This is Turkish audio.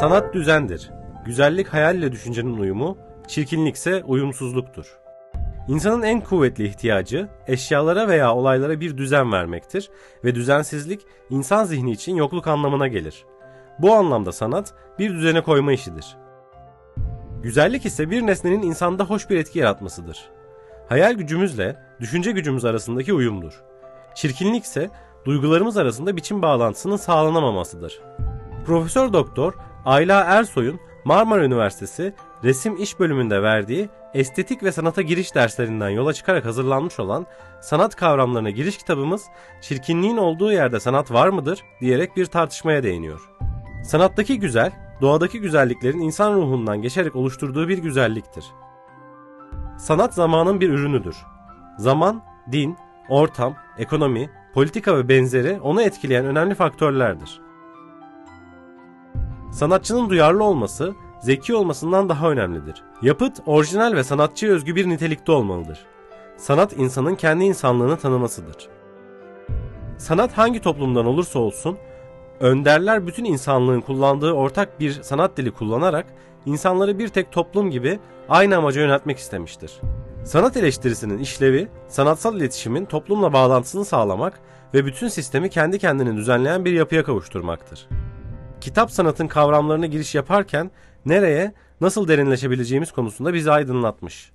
Sanat düzendir. Güzellik hayalle düşüncenin uyumu, çirkinlikse uyumsuzluktur. İnsanın en kuvvetli ihtiyacı eşyalara veya olaylara bir düzen vermektir ve düzensizlik insan zihni için yokluk anlamına gelir. Bu anlamda sanat bir düzene koyma işidir. Güzellik ise bir nesnenin insanda hoş bir etki yaratmasıdır. Hayal gücümüzle düşünce gücümüz arasındaki uyumdur. Çirkinlik ise duygularımız arasında biçim bağlantısının sağlanamamasıdır. Profesör Doktor Ayla Ersoy'un Marmara Üniversitesi Resim İş bölümünde verdiği estetik ve sanata giriş derslerinden yola çıkarak hazırlanmış olan sanat kavramlarına giriş kitabımız çirkinliğin olduğu yerde sanat var mıdır diyerek bir tartışmaya değiniyor. Sanattaki güzel, doğadaki güzelliklerin insan ruhundan geçerek oluşturduğu bir güzelliktir. Sanat zamanın bir ürünüdür. Zaman, din, ortam, ekonomi, politika ve benzeri onu etkileyen önemli faktörlerdir. Sanatçının duyarlı olması, zeki olmasından daha önemlidir. Yapıt, orijinal ve sanatçıya özgü bir nitelikte olmalıdır. Sanat insanın kendi insanlığını tanımasıdır. Sanat hangi toplumdan olursa olsun, önderler bütün insanlığın kullandığı ortak bir sanat dili kullanarak insanları bir tek toplum gibi aynı amaca yöneltmek istemiştir. Sanat eleştirisinin işlevi, sanatsal iletişimin toplumla bağlantısını sağlamak ve bütün sistemi kendi kendini düzenleyen bir yapıya kavuşturmaktır. Kitap sanatın kavramlarına giriş yaparken nereye, nasıl derinleşebileceğimiz konusunda bizi aydınlatmış.